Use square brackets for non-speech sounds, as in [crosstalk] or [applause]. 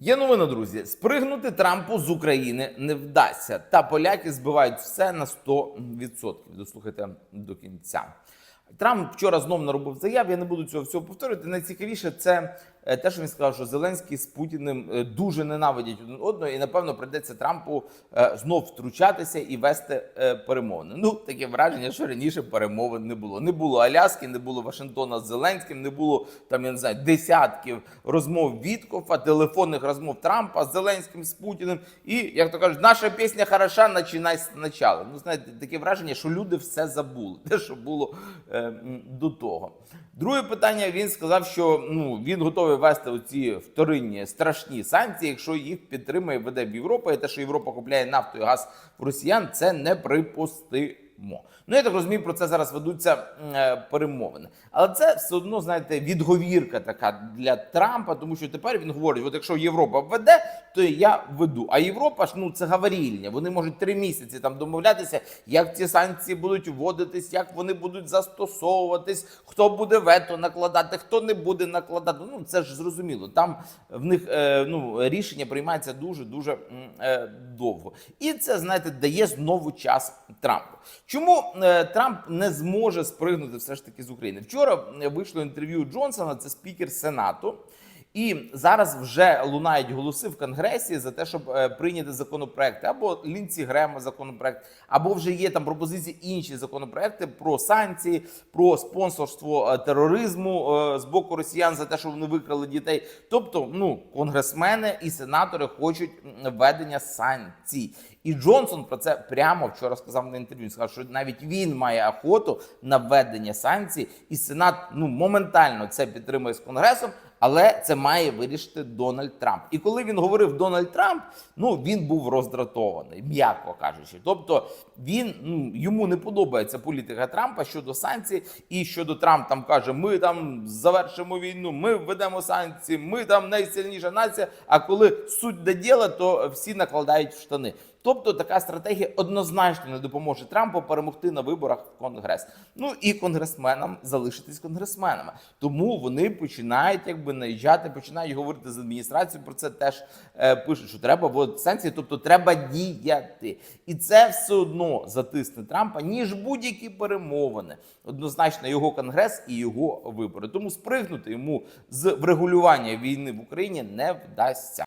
Є новина, друзі. Спригнути Трампу з України не вдасться. Та поляки збивають все на 100%. Дослухайте до кінця. Трамп вчора знов наробив заяв. Я не буду цього всього повторювати. Найцікавіше це те, що він сказав, що Зеленський з Путіним е, дуже ненавидять один одного, і напевно прийдеться Трампу е, знов втручатися і вести е, перемовини. Ну таке враження, що раніше перемовин не було. Не було Аляски, не було Вашингтона з Зеленським, не було там я не знаю десятків розмов Віткофа, телефонних розмов Трампа з Зеленським з Путіним. І як то кажуть, наша пісня хороша, починай спочатку. Ну знаєте, таке враження, що люди все забули, [laughs] те, що було е, до того. Друге питання: він сказав, що ну він готовий вести оці вторинні страшні санкції, якщо їх підтримує веде в Європа, і те, що Європа купляє нафту і газ в росіян, це неприпустимо. Ну я так розумію, про це зараз ведуться е, перемовини. Але це все одно, знаєте, відговірка така для Трампа, тому що тепер він говорить: от якщо Європа введе, то я веду. А Європа ж ну це гаварільня. Вони можуть три місяці там домовлятися, як ці санкції будуть вводитись, як вони будуть застосовуватись, хто буде вето накладати, хто не буде накладати. Ну це ж зрозуміло. Там в них е, ну рішення приймається дуже дуже довго. І це знаєте дає знову час Трампу. Чому е, Трамп не зможе спригнути все ж таки з України? Вчора е, вийшло інтерв'ю Джонсона, це спікер Сенату. І зараз вже лунають голоси в Конгресі за те, щоб е, прийняти законопроекти або Лінці Грема законопроект, або вже є там пропозиції інші законопроекти про санкції, про спонсорство е, тероризму е, з боку росіян за те, що вони викрали дітей. Тобто, ну конгресмени і сенатори хочуть введення санкцій. І Джонсон про це прямо вчора сказав на інтерв'ю. Сказав, що навіть він має охоту на введення санкцій, і Сенат ну моментально це підтримує з конгресом. Але це має вирішити Дональд Трамп. І коли він говорив Дональд Трамп, ну він був роздратований, м'яко кажучи. Тобто він ну йому не подобається політика Трампа щодо санкцій, і щодо Трамп там каже: ми там завершимо війну, ми введемо санкції, ми там найсильніша нація. А коли суть до діла, то всі накладають в штани. Тобто така стратегія однозначно не допоможе Трампу перемогти на виборах в Конгрес. Ну і конгресменам залишитись конгресменами. Тому вони починають якби наїжджати, починають говорити з адміністрацією. Про це теж е, пишуть, що треба вводити санкції, тобто треба діяти. І це все одно затисне Трампа, ніж будь-які перемовини. Однозначно, його конгрес і його вибори. Тому спригнути йому з врегулювання війни в Україні не вдасться.